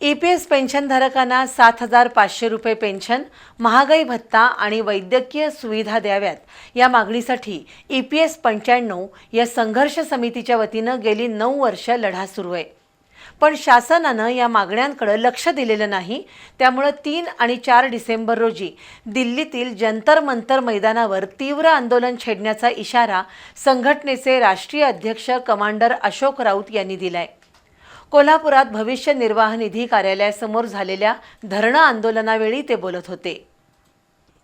E P S पेन्शनधारकांना सात हजार पाचशे रुपये पेन्शन महागाई भत्ता आणि वैद्यकीय सुविधा द्याव्यात. या मागणीसाठी ई पी एस पंच्याण्णव या संघर्ष समितीच्या वतीनं गेली नऊ वर्ष लढा सुरू आहे. पण शासनानं या मागण्यांकडे लक्ष दिलेलं नाही. त्यामुळं तीन आणि चार डिसेंबर रोजी दिल्लीतील जंतर मंतर मैदानावर तीव्र आंदोलन छेडण्याचा इशारा संघटनेचे राष्ट्रीय अध्यक्ष कमांडर अशोक राऊत यांनी दिलाय. कोल्हापुरात भविष्य निर्वाह निधी कार्यालयासमोर झालेल्या धरणं आंदोलनावेळी ते बोलत होते.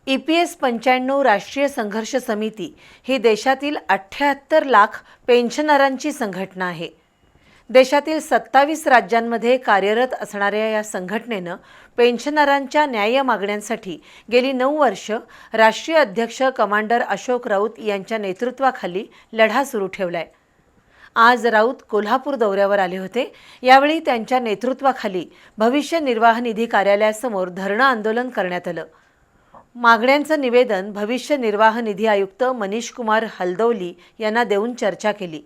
ई पी एस पंच्याण्णव राष्ट्रीय संघर्ष समिती ही देशातील अठ्ठ्याहत्तर लाख पेन्शनरांची संघटना आहे. देशातील सत्तावीस राज्यांमध्ये कार्यरत असणाऱ्या या संघटनेनं पेन्शनरांच्या न्याय्य मागण्यांसाठी गेली नऊ वर्ष राष्ट्रीय अध्यक्ष कमांडर अशोक राऊत यांच्या नेतृत्वाखाली लढा सुरू ठेवला आहे आज राऊत कोल्हापूर दौऱ्यावर आले होते. यावेळी त्यांच्या नेतृत्वाखाली भविष्य निर्वाह निधी कार्यालयासमोर धरणं आंदोलन करण्यात आलं. मागण्यांचं निवेदन भविष्य निर्वाह निधी आयुक्त मनीष कुमार हलदौली यांना देऊन चर्चा केली.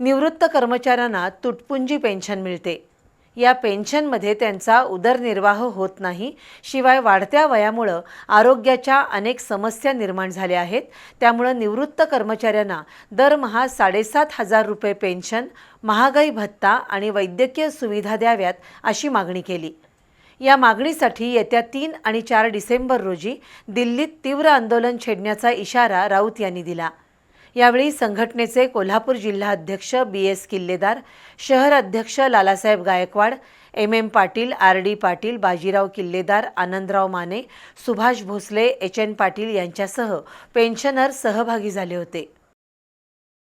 निवृत्त कर्मचाऱ्यांना तुटपुंजी पेन्शन मिळते. या पेन्शनमध्ये त्यांचा उदरनिर्वाह होत नाही. शिवाय वाढत्या वयामुळं आरोग्याच्या अनेक समस्या निर्माण झाल्या आहेत. त्यामुळं निवृत्त कर्मचाऱ्यांना दरमहा साडेसात हजार रुपये पेन्शन महागाई भत्ता आणि वैद्यकीय सुविधा द्याव्यात अशी मागणी केली. या मागणीसाठी येत्या तीन आणि चार डिसेंबर रोजी दिल्लीत तीव्र आंदोलन छेडण्याचा इशारा राऊत यांनी दिला. यावेळी संघटनेचे कोल्हापूर जिल्हा अध्यक्ष बी एस किल्लेदार शहर अध्यक्ष Lalasaheb Gaikwad M M Patil R D Patil Bajirao Killedar Anandrao Mane Subhash Bhosale H N Patil यांच्यासह पेन्शनर सहभागी झाले होते.